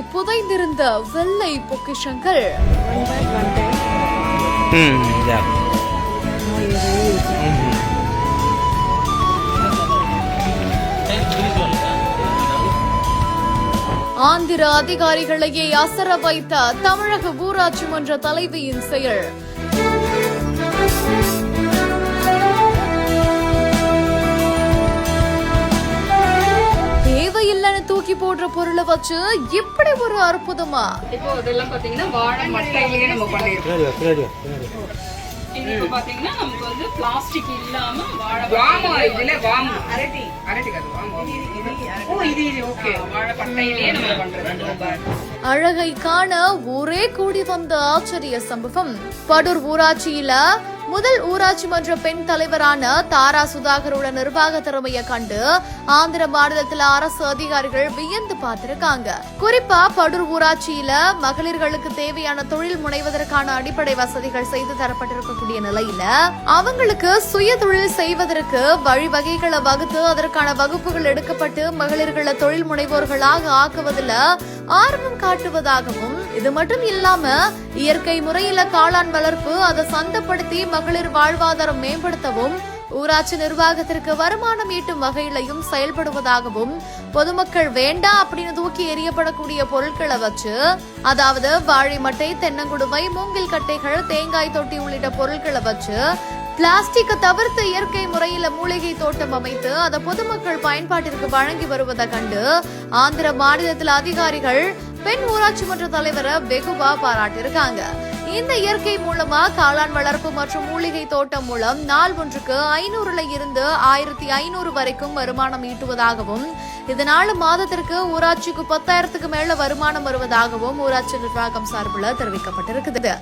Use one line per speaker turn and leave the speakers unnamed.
புதைந்திருந்த வெள்ளை பொக்கிஷங்கள். ஆந்திர அதிகாரிகளையே அசர வைத்த தமிழக ஊராட்சி மன்ற தலைவியின் செயல். போடுற பொருளை வச்சு இப்படி ஒரு அற்புதமா?
இப்போ இதெல்லாம் பாத்தீங்கன்னா வாழை மட்டையிலேயே நம்ம பண்ணிருக்கோம்.
Pinario, Pinario,
இது இப்போ பாத்தீங்கன்னா நமக்கு வந்து பிளாஸ்டிக் இல்லாம வாழை வாமா இதுல வாமா. அரட்டி அரட்டி. காது வாமா. ஓ இது இது ஓகே வாழை பட்டையிலேயே நம்ம பண்றது.
அழகை காண ஊரே கூடி வந்த ஆச்சரிய சம்பவம். படூர் ஊராட்சியில முதல் ஊராட்சி மன்ற பெண் தலைவரான தாரா சுதாகரோட நிர்வாக திறமையை கண்டு ஆந்திர மாநிலத்தில் அரசு அதிகாரிகள் வியந்து பார்த்திருக்காங்க. குறிப்பா படூர் ஊராட்சியில மகளிர்களுக்கு தேவையான தொழில் முனைவதற்கான அடிப்படை வசதிகள் செய்து தரப்பட்டிருக்கக்கூடிய நிலையில அவங்களுக்கு சுய தொழில் செய்வதற்கு வழிவகைகளை வகுத்து அதற்கான வகுப்புகள் எடுக்கப்பட்டு மகளிர்களை தொழில் முனைவோர்களாக ஆக்குவதில் ஆர்வம் காட்டுவதாகவும் இது மட்டும் இல்லாம இயற்கை முறையில காளான் வளர்ப்பு அதை சந்தப்படுத்தி மகளிர் வாழ்வாதாரம் மேம்படுத்தவும் ஊராட்சி நிர்வாகத்திற்கு வருமானம் ஈட்டும் வகையிலையும் செயல்படுவதாகவும் பொதுமக்கள் வேண்டாம் அப்படின்னு தூக்கி எறியப்படக்கூடிய பொருட்களை வச்சு அதாவது வாழை மட்டை தென்னங்குடுமை மூங்கில் கட்டைகள் தேங்காய் தொட்டி உள்ளிட்ட பொருட்களை வச்சு பிளாஸ்டிக்கை தவிர்த்து இயற்கை முறையில மூலிகை தோட்டம் அமைத்து அதை பொதுமக்கள் பயன்பாட்டிற்கு வழங்கி வருவதை கண்டு ஆந்திர மாநிலத்தில் அதிகாரிகள் பெண் ஊராட்சி மன்ற தலைவரை வெகுவா பாராட்டியிருக்காங்க. இந்த இயற்கை மூலமா காளான் வளர்ப்பு மற்றும் மூலிகை தோட்டம் மூலம் நாள் ஒன்றுக்கு ஐநூறுல இருந்து ஆயிரத்தி ஐநூறு வரைக்கும் வருமானம் ஈட்டுவதாகவும் இதனால மாதத்திற்கு ஊராட்சிக்கு பத்தாயிரத்துக்கு மேல வருமானம் வருவதாகவும் ஊராட்சி நிர்வாகம் சார்பில் தெரிவிக்கப்பட்டிருக்குது.